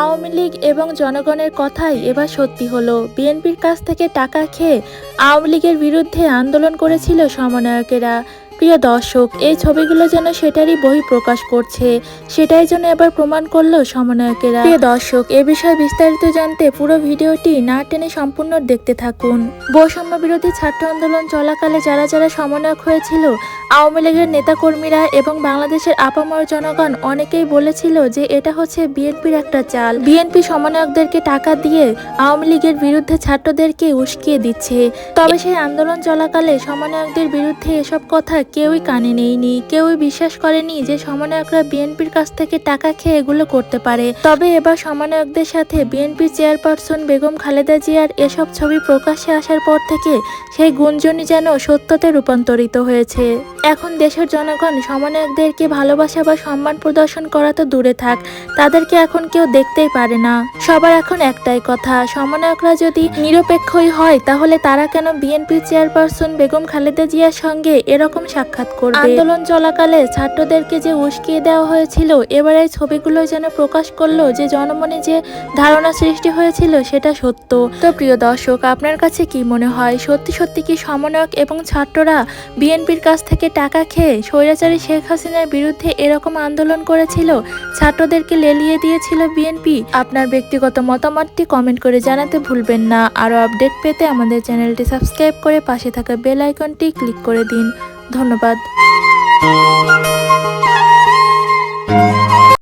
আওয়ামী লীগ এবং জনগণের কথাই এবার সত্যি হলো। বিএনপির কাছ থেকে টাকা খেয়ে আওয়ামী লীগের বিরুদ্ধে আন্দোলন করেছিল সমন্বয়কেরা। প্রিয় দর্শক, এই ছবিগুলো যেন সেটারই বহি প্রকাশ করছে, সেটাই যেন এবার প্রমাণ করল সমন্বয়কেরা। প্রিয় দর্শক, এ বিষয়ে বিস্তারিত জানতে পুরো ভিডিওটি না টেনে সম্পূর্ণ দেখতে থাকুন। বৈষম্য বিরোধী ছাত্র আন্দোলন চলাকালে যারা যারা সমন্বয়ক হয়েছিল, আওয়ামী লীগের নেতাকর্মীরা এবং বাংলাদেশের আপামর জনগণ অনেকেই বলেছিল যে এটা হচ্ছে বিএনপির একটা চাল। বিএনপি সমন্বয়কদেরকে টাকা দিয়ে আওয়ামী লীগের বিরুদ্ধে ছাত্রদেরকে উস্কিয়ে দিচ্ছে। তবে সেই আন্দোলন চলাকালে সমন্বয়কদের বিরুদ্ধে এসব কথা কেউই কানে নেয়নি কেউই বিশ্বাস করেনি যে সমন্বয়করা বিএনপির কাছ থেকে টাকা খেয়ে এগুলো করতে পারে। তবে এবার সমন্বয়কদের সাথে বিএনপি চেয়ারপারসন বেগম খালেদা জিয়ার এসব ছবি প্রকাশ্যে আসার পর থেকে সেই গুঞ্জনই যেন সত্যতে রূপান্তরিত হয়েছে। এখন দেশের জনগণ সমন্বয়কদেরকে ভালোবাসা বা সম্মান প্রদর্শন করা তো দূরে থাক, তাদেরকে এখন কেউ দেখতেই পারে না। সবার এখন একটাই কথা, সমন্বয়করা যদি নিরপেক্ষই হয়, তাহলে তারা কেন বিএনপি চেয়ারপারসন বেগম খালেদা জিয়ার সঙ্গে এরকম সাক্ষাৎ করবে। আন্দোলন চলাকালে ছাত্রদেরকে যে উস্কিয়ে দেওয়া হয়েছিল, এবার ছবিগুলো যেন প্রকাশ করল যে জনমনে যে ধারণা সৃষ্টি হয়েছিল, সেটা সত্য। তো প্রিয় দর্শক, আপনার কাছে কি মনে হয়? সত্যি সত্যি কি সমন্বয়ক এবং ছাত্ররা বিএনপির কাছ থেকে টাকা খেয়ে স্বৈরাচারী শেখ হাসিনার বিরুদ্ধে এরকম আন্দোলন করেছিল? ছাত্রদেরকে লেলিয়ে দিয়েছিল বিএনপি? আপনার ব্যক্তিগত মতামতটি কমেন্ট করে জানাতে ভুলবেন না। আরও আপডেট পেতে আমাদের চ্যানেলটি সাবস্ক্রাইব করে পাশে থাকা বেল আইকনটি ক্লিক করে দিন। ধন্যবাদ।